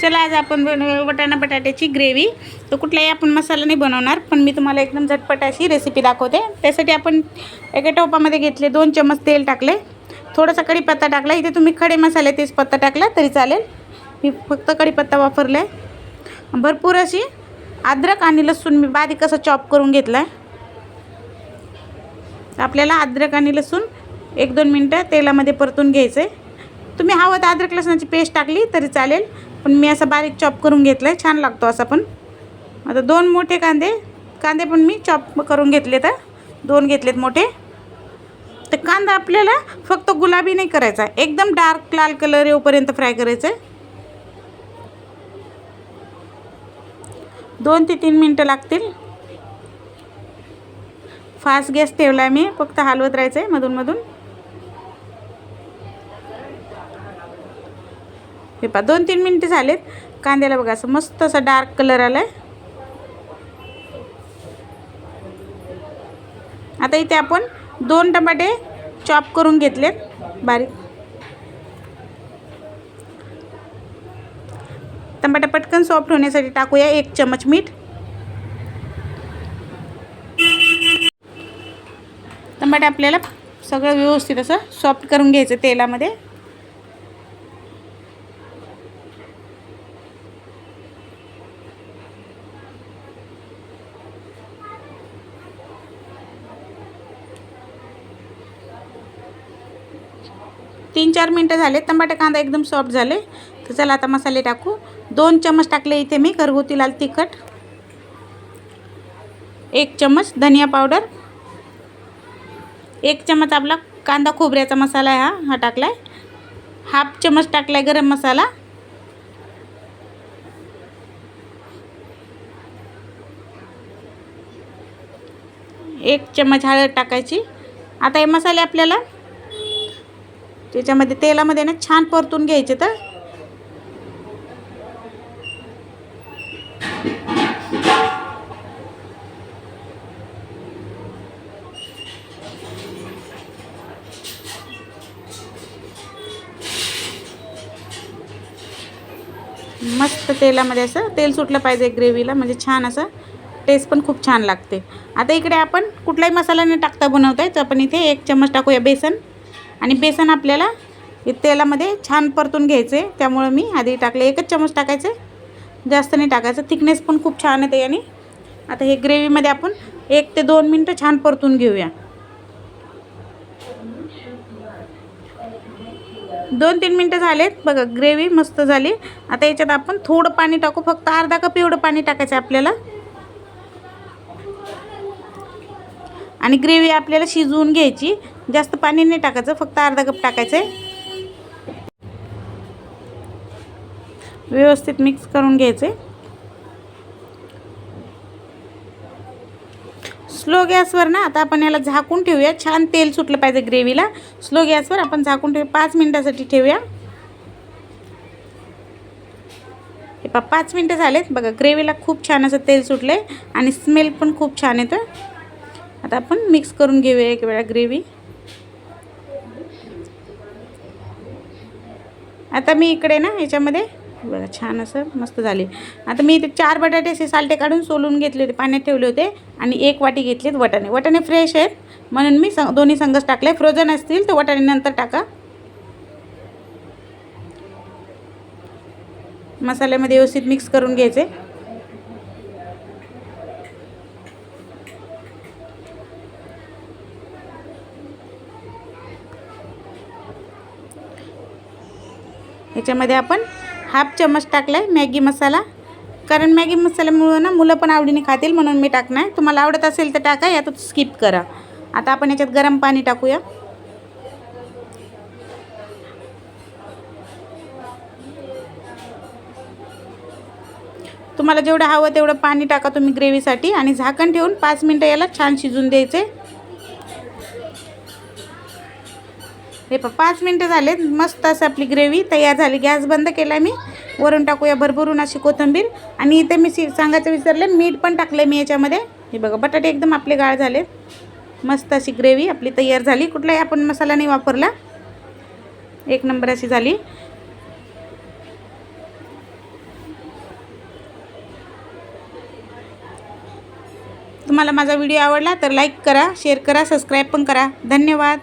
चला आज आपण बनवू वटाणा बटाट्याची ग्रेव्ही. तर कुठलाही आपण मसाला नाही बनवणार पण मी तुम्हाला एकदम झटपट अशी रेसिपी दाखवते. त्यासाठी आपण एका टोपामध्ये घेतले दोन चमच तेल टाकले. थोडासा कढीपत्ता टाकला. इथे तुम्ही खडे मसाले तेजपत्ता टाकला तरी चालेल. मी फक्त कढीपत्ता वापरला आहे भरपूर अशी अद्रक आणि लसूण मी बारीक असं चॉप करून घेतला आहे आपल्याला अद्रक आणि लसूण एक दोन मिनटं तेलामध्ये परतून घ्यायचं आहे तुम्ही हवं तर अद्रक लसणाची पेस्ट टाकली तरी चालेल. पण मी असं बारीक चॉप करून घेतलं आहे छान लागतो असा पण. आता दोन मोठे कांदे. कांदे पण मी चॉप करून घेतले तर. दोन घेतलेत मोठे. तर कांदा आपल्याला फक्त गुलाबी नाही करायचा. एकदम डार्क लाल कलर येऊपर्यंत फ्राय करायचं आहे दोन ते तीन मिनटं लागतील. फास्ट गॅस ठेवला आहे मी. फक्त हलवत राहायचं आहे मधून. हे पा दोन तीन मिनटं झालेत. कांद्याला बघा असं मस्त असा डार्क कलर आला आहे आता इथे आपण दोन टमाटे चॉप करून घेतलेत. बारीक. टमाटा पटकन सॉफ्ट होण्यासाठी टाकूया एक चमच मीठ. टमाटे आपल्याला सगळं व्यवस्थित असं सॉफ्ट करून घ्यायचं तेलामध्ये. तीन चार मिनटं झाले टमाटे कांदा एकदम सॉफ्ट झाले. तर चला आता मसाले टाकू. दोन चमच टाकले इथे मी घरगुती लाल तिखट. एक चमच धनिया पावडर. एक चमच आपला कांदा खोबऱ्याचा मसाला आहे हा हा टाकला आहे हाफ चमच टाकला आहे गरम मसाला. एक चमच हळद टाकायची. आता हे मसाले आपल्याला त्याच्यामध्ये तेलामध्ये ना छान परतून घ्यायचे तर. मस्त तेलामध्ये असं तेल सुटलं पाहिजे ग्रेव्हीला म्हणजे छान असं टेस्ट पण खूप छान लागते. आता इकडे आपण कुठलाही मसाला न टाकता बनवता आहे तर आपण इथे एक चम्मच टाकूया बेसन. आणि बेसन आपल्याला हे तेलामध्ये छान परतून घ्यायचं. आहे त्यामुळं मी आधी टाकले एकच चमच टाकायचे. जास्त नाही टाकायचं. थिकनेस पण खूप छान आहे याने. आता हे ग्रेव्हीमध्ये आपण एक ते दोन मिनटं छान परतून घेऊया. दोन तीन मिनटं झालेत. बघा ग्रेव्ही मस्त झाली. आता याच्यात आपण थोडं पाणी टाकू. फक्त अर्धा कप एवढं पाणी टाकायचं आहे आपल्याला. आणि ग्रेव्ही आपल्याला शिजवून घ्यायची. जास्त पाणी नाही टाकायचं फक्त अर्धा कप टाकायचं आहे. व्यवस्थित मिक्स करून घ्यायचे स्लो गॅसवर ना आता आपण याला झाकून ठेवूया. छान तेल सुटलं पाहिजे ग्रेव्हीला स्लो गॅसवर आपण झाकून ठेवू पाच मिनटासाठी ठेवूया. हे पा पाच मिनटं झालेत. बघा ग्रेव्हीला खूप छान असं तेल सुटलं आहे आणि स्मेल पण खूप छान येतं आता आपण मिक्स करून घेऊया एक वेळा ग्रेव्ही आता मी इकडे ना याच्यामध्ये बघा छान असं मस्त झाले. आता मी इथे चार बटाटे असे सालटे काढून सोलून घेतले होते पाण्यात ठेवले होते आणि एक वाटी घेतलीत वटाणे. वटाणे फ्रेश आहेत म्हणून मी स दोन्ही संघच टाकले. फ्रोझन असतील तर वटाणे नंतर टाका. मसाल्यामध्ये व्यवस्थित मिक्स करून घ्यायचे. ह्याच्यामध्ये आपण हाफ चम्मच टाकला आहे मॅगी मसाला. कारण मॅगी मसाल्यामुळं ना मुलं पण आवडीने खातील म्हणून मी टाकणार. तुम्हाला आवडत असेल तर टाका यात स्किप करा. आता आपण याच्यात गरम पाणी टाकूया. तुम्हाला जेवढं हवं तेवढं पाणी टाका तुम्ही ग्रेव्हीसाठी आणि झाकण ठेवून पाच मिनटं याला छान शिजून द्यायचे. हे पण पाच मिनटं झालेत. मस्त असं आपली ग्रेव्ही तयार झाली. गॅस बंद केला मी. वरून टाकूया भरभरून अशी कोथिंबीर. आणि इथे मी सी सांगायचं विसरले मीठ पण टाकलं मी याच्यामध्ये. हे बघा बटाटे एकदम आपले गाळ झाले मस्त अशी ग्रेव्ही आपली तयार झाली. कुठलाही आपण मसाला नाही वापरला. एक नंबर अशी झाली. तुम्हाला माझा व्हिडिओ आवडला तर लाईक करा शेअर करा सबस्क्राईब पण करा. धन्यवाद.